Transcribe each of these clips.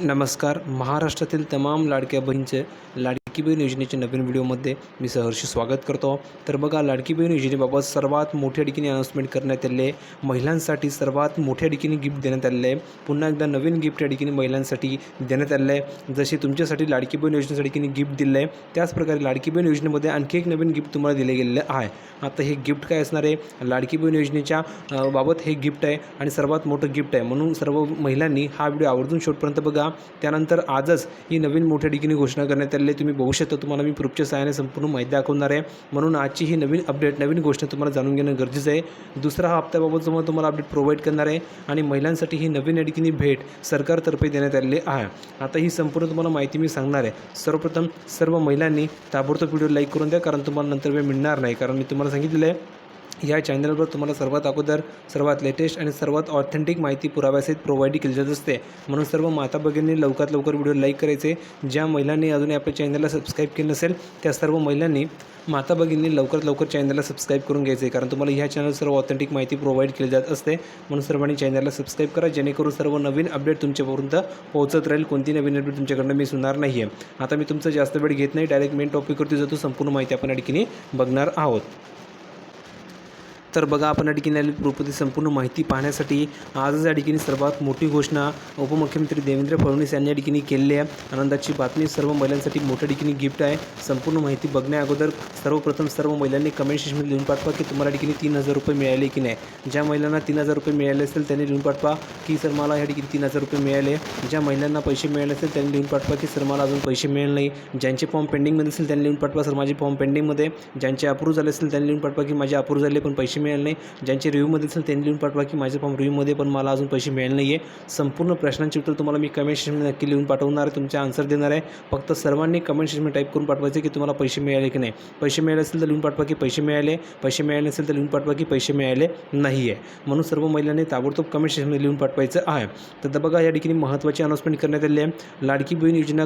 नमस्कार. महाराष्ट्रातील तमाम लाडक्या बहीणचे लाडकी बहीण योजनेच्या नवीन व्हिडिओमध्ये मी सहर्ष स्वागत करतो. तर बघा लाडकी बहीण योजनेबाबत सर्वात मोठ्या ठिकाणी अनाउन्समेंट करण्यात आले महिलांसाठी सर्वात मोठ्या ठिकाणी गिफ्ट देण्यात आलेलं आहे. पुन्हा एकदा नवीन गिफ्ट या ठिकाणी महिलांसाठी देण्यात आलेलं आहे. जसे तुमच्यासाठी लाडकी बहीण योजनेसाठी ठिकाणी गिफ्ट दिलं आहे त्याचप्रकारे लाडकी बहीण योजनेमध्ये आणखी एक नवीन गिफ्ट तुम्हाला दिले गेलेलं आहे. आता हे गिफ्ट काय असणार आहे? लाडकी बहीण योजनेच्या बाबत हे गिफ्ट आहे आणि सर्वात मोठं गिफ्ट आहे. म्हणून सर्व महिलांनी हा व्हिडिओ आवर्जून शेवटपर्यंत बघा. त्यानंतर आजच ही नवीन मोठ्या ठिकाणी घोषणा करण्यात आलेली आहे. तुम्ही बघू शकता तुम्हाला मी प्रूफच्या सहाय्याने संपूर्ण माहिती दाखवणार आहे. म्हणून आजची ही नवीन अपडेट नवीन गोष्ट तुम्हाला जाणून घेणं गरजेचं आहे. दुसरा हा हप्त्याबाबत तुम्हाला तुम्हाला अपडेट प्रोव्हाइड करणार आहे आणि महिलांसाठी ही नवीन या भेट सरकारतर्फे देण्यात आलेली आहे. आता ही संपूर्ण तुम्हाला माहिती मी सांगणार आहे. सर्वप्रथम सर्व महिलांनी ताबडतोब व्हिडिओ लाईक करून द्या कारण तुम्हाला नंतर वेळ मिळणार नाही. कारण मी तुम्हाला सांगितलेलं आहे या चॅनलवर तुम्हाला सर्वात अगोदर सर्वात लेटेस्ट आणि सर्वात ऑथेंटिक माहिती पुराव्यासहित प्रोव्हाइड केली जात असते. म्हणून सर्व माता भगिनी लवकरात लवकर व्हिडिओ लाईक करायचे. ज्या महिलांनी अजूनही आपल्या चॅनलला सबस्क्राईब केलं नसेल त्या सर्व महिलांनी माता भगिनी लवकरात लवकर चॅनलला सबस्क्राईब करून घ्यायचे. कारण तुम्हाला ह्या चॅनल सर्व ऑथेंटिक माहिती प्रोव्हाइड केली जात असते. म्हणून सर्वांनी चॅनलला सबस्क्राईब करा. जेणेकरून सर्व नवीन अपडेट तुमच्यापर्यंत पोहोचत राहील. कोणती नवीन अपडेट तुमच्याकडनं मी सुनार नाही आहे आता मी तुमचं जास्त वेळ घेत नाही. डायरेक्ट मेन टॉपिकवरती जातो. संपूर्ण माहिती आपण आणखीने बघणार आहोत. तर बघा आपण या ठिकाणी आलेली प्रोपती संपूर्ण माहिती पाहण्यासाठी आजच या ठिकाणी सर्वात मोठी घोषणा उपमुख्यमंत्री देवेंद्र फडणवीस यांनी या ठिकाणी केलेली आहे. आनंदाची बातमी सर्व महिलांसाठी मोठ्या ठिकाणी गिफ्ट आहे. संपूर्ण माहिती बघण्या अगोदर सर्वप्रथम सर्व महिलांनी कमेंट सेक्शनमध्ये लिहून पाठवा की तुम्हाला ठिकाणी तीन हजार रुपये मिळाले की नाही. ज्या महिलांना तीन हजार रुपये मिळाले असेल त्यांनी लिहून पाठवा की सर मला या ठिकाणी तीन हजार रुपये मिळाले. ज्या महिलांना पैसे मिळाले असेल त्यांनी लिहून पाठवा की सर मला अजून पैसे मिळाले नाही. ज्यांचे फॉर्म पेंडिंगमध्ये असेल त्यांनी लिहून पाठवा सर माझे फॉर्म पेंडिंगमध्ये ज्यांचे अप्रूव्ह झाले असेल त्यांनी लिहून पाठवा की माझे अप्रूव्ह झाले पण पैसे मिळाले नाही. ज्यांचे रिव्ह्यूमध्ये असेल त्यांनी लिहून पाठवा की माझे फॉर्म रिव्ह्यूमध्ये पण मला अजून पैसे मिळाले नाही आहे संपूर्ण प्रश्नांची उत्तर तुम्हाला मी कमेंट सेक्शनमध्ये नक्की लिहून पाठवणार आहे. तुमचे आन्सर देणार आहे. फक्त सर्वांनी कमेंट सेक्शनमध्ये टाईप करून पाठवायचे की तुम्हाला पैसे मिळाले की नाही. पैसे मिळाले असेल तर लिहून पाठवा की पैसे मिळाले. पैसे मिळाले नसेल तर लिहून पाठवा की पैसे मिळाले नाही आहे म्हणून सर्व महिलांनी ताबडतोब कमेंट सेक्शनमध्ये लिहून पाठवायचं आहे. तर बघा या ठिकाणी महत्त्वाची अनाउन्समेंट करण्यात आली आहे. लाडकी बहीण योजना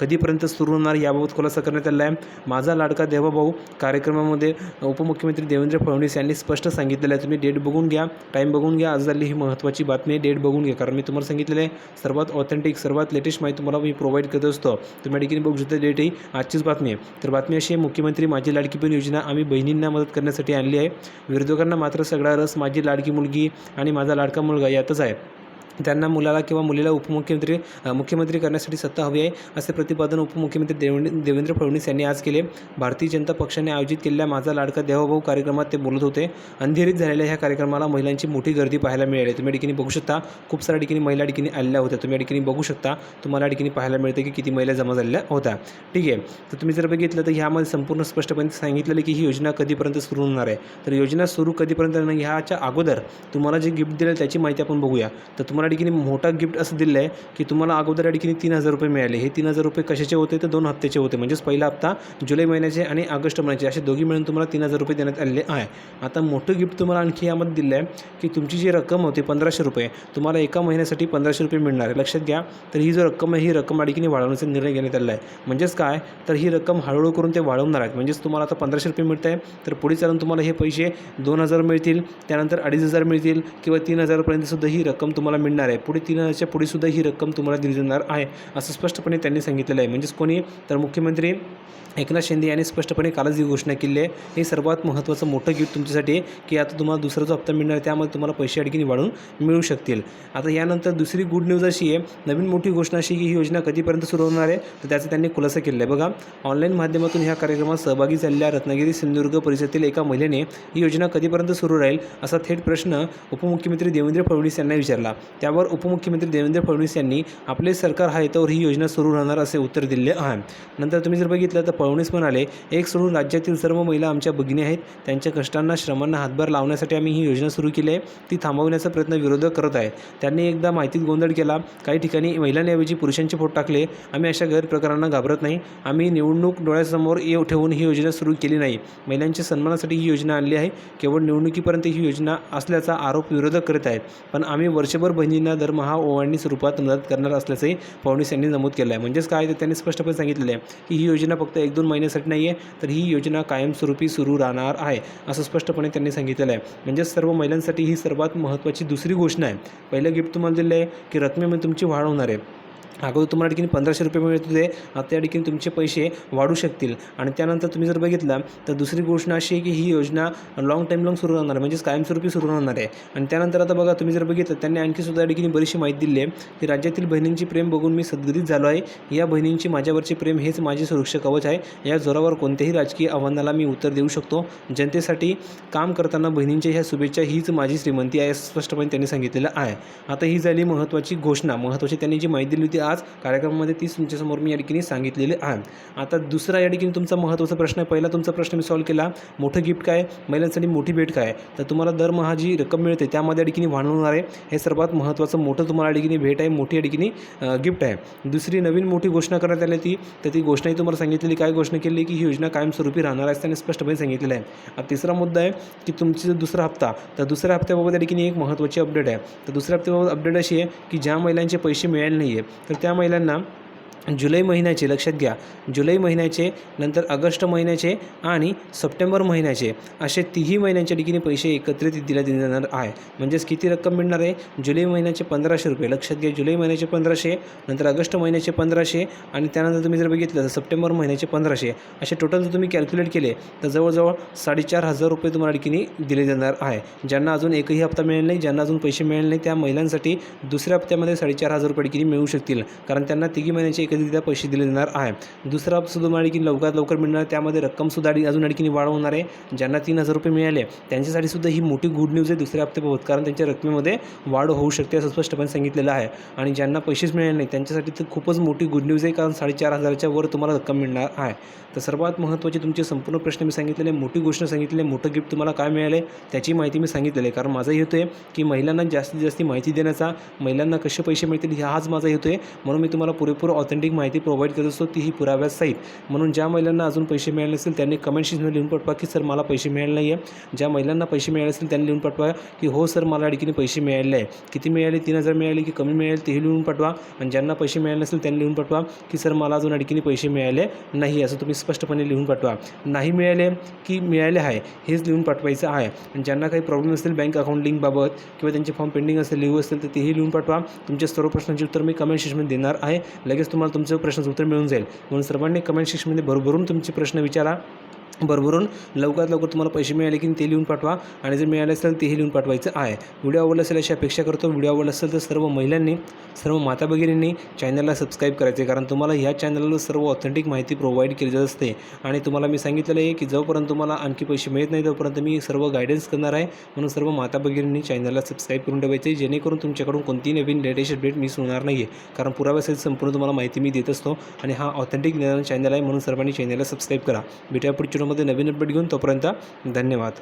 कधीपर्यंत सुरू होणार याबाबत खुलासा करण्यात आला आहे. माझा लाडका देवाभाऊ कार्यक्रमामध्ये उपमुख्यमंत्री देवेंद्र फडणवीस यांनी स्पष्ट सांगितलेलं आहे. तुम्ही डेट बघून घ्या टाईम बघून घ्या. आज झाली ही महत्त्वाची बातमी आहे. डेट बघून घ्या. कारण मी तुम्हाला सांगितलेलं आहे सर्वात ऑथेंटिक सर्वात लेटेस्ट माहिती तुम्हाला मी प्रोव्हाइड करत असतो. तुम्ही ठिकाणी बघू शकता डेट ही आजचीच बातमी आहे. तर बातमी अशी आहे मुख्यमंत्री माझी लाडकी बहीण योजना आम्ही बहिणींना मदत करण्यासाठी आणली आहे. विरोधकांना मात्र सगळा रस माझी लाडकी मुलगी आणि माझा लाडका मुलगा यातच आहे. त्यांना मुलाला किंवा मुलीला उपमुख्यमंत्री मुख्यमंत्री करण्यासाठी सत्ता हवी आहे असे प्रतिपादन उपमुख्यमंत्री देवेंद्र देवेंद्र फडणवीस यांनी आज केले. भारतीय जनता पक्षाने आयोजित केलेल्या माझा लाडका देवाभाऊ कार्यक्रमात ते बोलत होते. अंधेरीत झालेल्या ह्या कार्यक्रमाला महिलांची मोठी गर्दी पाहायला मिळाली. तुम्ही या ठिकाणी बघू शकता खूप साऱ्या ठिकाणी महिला ठिकाणी आलेल्या होत्या. तुम्ही या ठिकाणी बघू शकता तुम्हाला ठिकाणी पाहायला मिळते की किती महिला जमा झालेल्या होत्या. ठीक आहे. तर तुम्ही जर बघितलं तर ह्यामध्ये संपूर्ण स्पष्टपणे सांगितलेलं की ही योजना कधीपर्यंत सुरू होणार आहे? तर योजना सुरू कधीपर्यंत नाही ह्याच्या अगोदर तुम्हाला जे गिफ्ट दिलं त्याची माहिती आपण बघूया. तर तुम्हाला ठिकाणी मोठा गिफ्ट असं दिलं आहे की तुम्हाला अगोदर या ठिकाणी तीन हजार रुपये मिळाले. हे तीन हजार रुपये कशाचे होते? तर दोन हप्त्याचे होते. म्हणजेच पहिला हप्ता जुलै महिन्याचे आणि ऑगस्ट महिन्याचे. असे दोघी मिळून तुम्हाला तीन हजार रुपये देण्यात आलेले आहे. आता मोठं गिफ्ट तुम्हाला आणखी यामध्ये दिलं आहे की तुमची जी रक्कम होती पंधराशे रुपये तुम्हाला एका महिन्यासाठी पंधराशे रुपये मिळणार आहे. लक्षात घ्या तर ही जो रक्कम आहे ही रक्कम या ठिकाणी वाढवण्याचा निर्णय घेण्यात आलेला आहे. म्हणजेच काय? तर ही रक्कम हळूहळू करून ते वाढवणार आहेत. म्हणजेच तुम्हाला आता पंधराशे रुपये मिळत आहे. तर पुढे चालून तुम्हाला हे पैसे दोन हजार मिळतील त्यानंतर अडीच हजार मिळतील किंवा तीन हजारपर्यंत सुद्धा ही रक्कम तुम्हाला मिळणार आहे. पुढे तीन हजारच्या पुढे सुद्धा ही रक्कम तुम्हाला दिली जाणार आहे असं स्पष्टपणे त्यांनी सांगितलेलं आहे. म्हणजेच कोणी तर मुख्यमंत्री एकनाथ शिंदे यांनी स्पष्टपणे कालच ही घोषणा केली आहे. हे सर्वात महत्त्वाचं मोठं गिफ्ट तुमच्यासाठी की आता तुम्हाला दुसरा जो हप्ता मिळणार आहे त्यामध्ये तुम्हाला पैसे अडकीने वाढून मिळू शकतील. आता यानंतर दुसरी गुड न्यूज अशी आहे नवीन मोठी घोषणा अशी की ही योजना कधीपर्यंत सुरू होणार आहे तर त्याचा त्यांनी खुलासा केला आहे. बघा ऑनलाईन माध्यमातून ह्या कार्यक्रमात सहभागी झालेल्या रत्नागिरी सिंधुदुर्ग परिसरातील एका महिलेने ही योजना कधीपर्यंत सुरू राहील असा थेट प्रश्न उपमुख्यमंत्री देवेंद्र फडणवीस यांना विचारला. त्यावर उपमुख्यमंत्री देवेंद्र फडणवीस यांनी आपले सरकार आहे तर ही योजना सुरू राहणार असे उत्तर दिले आहे. नंतर तुम्ही जर बघितलं तर पळवणीस म्हणाले एक सोडून राज्यातील सर्व महिला आमच्या भगिनी आहेत. त्यांच्या कष्टांना श्रमांना हातभार लावण्यासाठी आम्ही ही योजना सुरू केली आहे. ती थांबवण्याचा प्रयत्न विरोधक करत आहेत. त्यांनी एकदा माहितीत गोंधळ केला. काही ठिकाणी महिलांऐवजी पुरुषांचे फोट टाकले. आम्ही अशा गैरप्रकारांना घाबरत नाही. आम्ही निवडणूक डोळ्यासमोर येऊ ठेवून ही योजना सुरू केली नाही. महिलांच्या सन्मानासाठी ही योजना आणली आहे. केवळ निवडणुकीपर्यंत ही योजना असल्याचा आरोप विरोधक करत आहेत. पण आम्ही वर्षभर बहिणींना दरमहा ओवाळणी स्वरूपात मदत करणार असल्याचंही फडणवीस यांनी नमूद केलं आहे म्हणजेच काय तर त्यांनी स्पष्टपणे सांगितलेलं आहे की ही योजना फक्त फक्त एक दोन महिन्यासाठी नाही आहे तर ही योजना कायमस्वरूपी सुरू राहणार आहे असं स्पष्टपणे त्यांनी सांगितलेलं आहे. म्हणजेच सर्व महिलांसाठी ही सर्वात महत्त्वाची दुसरी घोषणा आहे. पहिलं गिफ्ट तुम्हाला दिलं आहे की रकमेमध्ये तुमची वाढ होणार आहे. अगोदर तुम्हाला ठिकाणी पंधराशे रुपये मिळत होते आता या ठिकाणी तुमचे पैसे वाढू शकतील. आणि त्यानंतर तुम्ही जर बघितलं तर दुसरी गोष्ट अशी आहे की ही योजना लॉंग टाईम लॉंग सुरू राहणार आहे. म्हणजेच कायमस्वरूपी सुरू राहणार आहे. आणि त्यानंतर आता बघा तुम्ही जर बघितलं त्यांनी आणखी सुद्धा या ठिकाणी बरीचशी माहिती दिली आहे. की राज्यातील बहिणींची प्रेम बघून मी सद्गतीत झालो आहे. या बहिणींची माझ्यावरचे प्रेम हेच माझे सुरक्षा कवच आहे. या जोरावर कोणत्याही राजकीय आव्हानाला मी उत्तर देऊ शकतो. जनतेसाठी काम करताना बहिणींच्या ह्या शुभेच्छा हीच माझी श्रीमंती आहे स्पष्टपणे त्यांनी सांगितलेलं आहे. आता ही झाली महत्त्वाची घोषणा. महत्त्वाची त्यांनी जी माहिती दिली होती आज कार्यक्रमामध्ये तीच तुमच्यासमोर मी या ठिकाणी सांगितलेले आहे आता दुसरा या ठिकाणी तुमचा महत्त्वाचा प्रश्न आहे. पहिला तुमचा प्रश्न मी सॉल्व केला. मोठं गिफ्ट काय? महिलांसाठी मोठी भेट काय? तर तुम्हाला दरमहा जी रक्कम मिळते त्यामध्ये या ठिकाणी वाढवणार आहे. हे सर्वात महत्त्वाचं मोठं तुम्हाला या ठिकाणी भेट आहे. मोठी या ठिकाणी गिफ्ट आहे. दुसरी नवीन मोठी घोषणा करण्यात आली ती तर ती घोषणाही तुम्हाला सांगितलेली काय घोषणा केली की ही योजना कायमस्वरूपी राहणार आहे त्यांनी स्पष्टपणे सांगितलेलं आहे. आता तिसरा मुद्दा आहे की तुमची जो दुसरा हप्ता तर दुसऱ्या हप्त्याबाबत या ठिकाणी एक महत्त्वाची अपडेट आहे. तर दुसऱ्या हप्त्याबाबत अपडेट अशी आहे की ज्या महिलांचे पैसे मिळाले नाही आहे तर त्या महिलांना जुलै महिन्याचे लक्षात घ्या. जुलै महिन्याचे नंतर ऑगस्ट महिन्याचे आणि सप्टेंबर महिन्याचे असे तिही महिन्यांच्या ठिकाणी पैसे एकत्रित दिल्या जाणार आहे. म्हणजेच किती रक्कम मिळणार आहे? जुलै महिन्याचे पंधराशे रुपये. लक्षात घ्या जुलै महिन्याचे पंधराशे नंतर ऑगस्ट महिन्याचे पंधराशे आणि त्यानंतर तुम्ही जर बघितलं तर सप्टेंबर महिन्याचे पंधराशे. असे टोटल जर तुम्ही कॅल्क्युलेट केले तर जवळजवळ साडेचार हजार रुपये तुम्हाला ठिकाणी दिले जाणार आहे. ज्यांना अजून एकही हप्ता मिळेल नाही ज्यांना अजून पैसे मिळेल नाही त्या महिलांसाठी दुसऱ्या हप्त्यामध्ये साडेचार हजार रुपये ठिकाणी मिळू शकतील. कारण त्यांना तिघी महिन्याचे एकत्रितरित्या पैसे दिले जाणार आहे. दुसरा सुद्धा तुम्हाला की लवकरात लवकर मिळणार त्यामध्ये रक्कमसुद्धा आणि अजून आणखी वाढ होणार आहे ज्यांना तीन हजार रुपये मिळाले. त्यांच्यासाठी सुद्धा ही मोठी गुड न्यूज आहे. दुसऱ्या हप्त्याबाबत कारण त्यांच्या रकमेमध्ये वाढ होऊ शकते असं स्पष्टपणे सांगितलेलं आहे. आणि ज्यांना पैसेच मिळाले नाही त्यांच्यासाठी तर खूपच मोठी गुड न्यूज आहे कारण साडेचार हजाराच्या वर तुम्हाला रक्कम मिळणार आहे. तर सर्वात महत्त्वाचे तुमचे संपूर्ण प्रश्न मी सांगितलेले मोठी गोष्ट सांगितलेली मोठं गिफ्ट तुम्हाला काय मिळाले त्याची माहिती मी सांगितलेली आहे. कारण माझा हेतू आहे की महिलांना जास्तीत जास्त माहिती देण्याचा महिलांना कसे पैसे मिळतील ह्या हाच माझा हेतू आहे. म्हणून मी तुम्हाला पुरेपूर ऑथेंटिक माहिती प्रोव्हाइड करत असतो तीही पुराव्यासहित म्हणून ज्या महिलांना अजून पैसे मिळाले असतील त्यांनी कमेंट लिहून पाठवा की सर मला पैसे मिळाले नाही आहे ज्या महिलांना पैसे मिळाले असतील त्यांनी लिहून पाठवा की हो सर मला अडकीने पैसे मिळाले आहे किती मिळाले? तीन हजार मिळाले की कमी मिळाले तेही लिहून पाठवा. आणि ज्यांना पैसे मिळाले असतील त्यांनी लिहून पाठवा की सर मला अजून अडकीने पैसे मिळाले नाही असं तुम्ही स्पष्टपणे लिहून पाठवा. नाही मिळाले की मिळाले आहे हेच लिहून पाठवायचं आहे. आणि ज्यांना काही प्रॉब्लेम असतील बँक अकाउंट लिंकबाबत किंवा त्यांचे फॉर्म पेंडिंग असेल लिहू असेल तर तेही लिहून पाठवा. तुमच्या सर्व प्रश्नांची उत्तर मी कमेंट सेक्शनमध्ये देणार आहे. लगेच तुम्हाला तुमचं प्रश्नाचं उत्तर मिळून जाईल. म्हणून सर्वांनी कमेंट सेक्शनमध्ये भरभरून तुमचे प्रश्न विचारा. भरभरून लवकरात लवकर तुम्हाला पैसे मिळाले की ते लिहून पाठवा आणि जर मिळाले असेल तेही लिहून पाठवायचं आहे. व्हिडिओ आवडला असेल अशी अपेक्षा करतो. व्हिडिओ आवडला असेल तर सर्व महिलांनी सर्व माता भगिनींनी चॅनलला सबस्क्राईब करायचे. कारण तुम्हाला ह्या चॅनलवर सर्व ऑथेंटिक माहिती प्रोव्हाइड केली जात असते. आणि तुम्हाला मी सांगितलेलं आहे की जोपर्यंत तुम्हाला आणखी पैसे मिळत नाही तोपर्यंत मी सर्व गायडन्स करणार आहे. म्हणून सर्व माता भगिनींनी चॅनलला सबस्क्राईब करून ठेवायचे. जेणेकरून तुमच्याकडून कोणतीही नवीन लेटेस्ट अपडेट मिस होणार नाही आहे कारण पुराव्यासहित संपूर्ण तुम्हाला माहिती मी देत असतो. आणि हा ऑथेंटिक चॅनल आहे म्हणून सर्वांनी चॅनलला सबस्क्राईब करा. भेटूया पुढच्या व्हिडिओमध्ये नवीन अपडेट घेऊन तोपर्यंत धन्यवाद.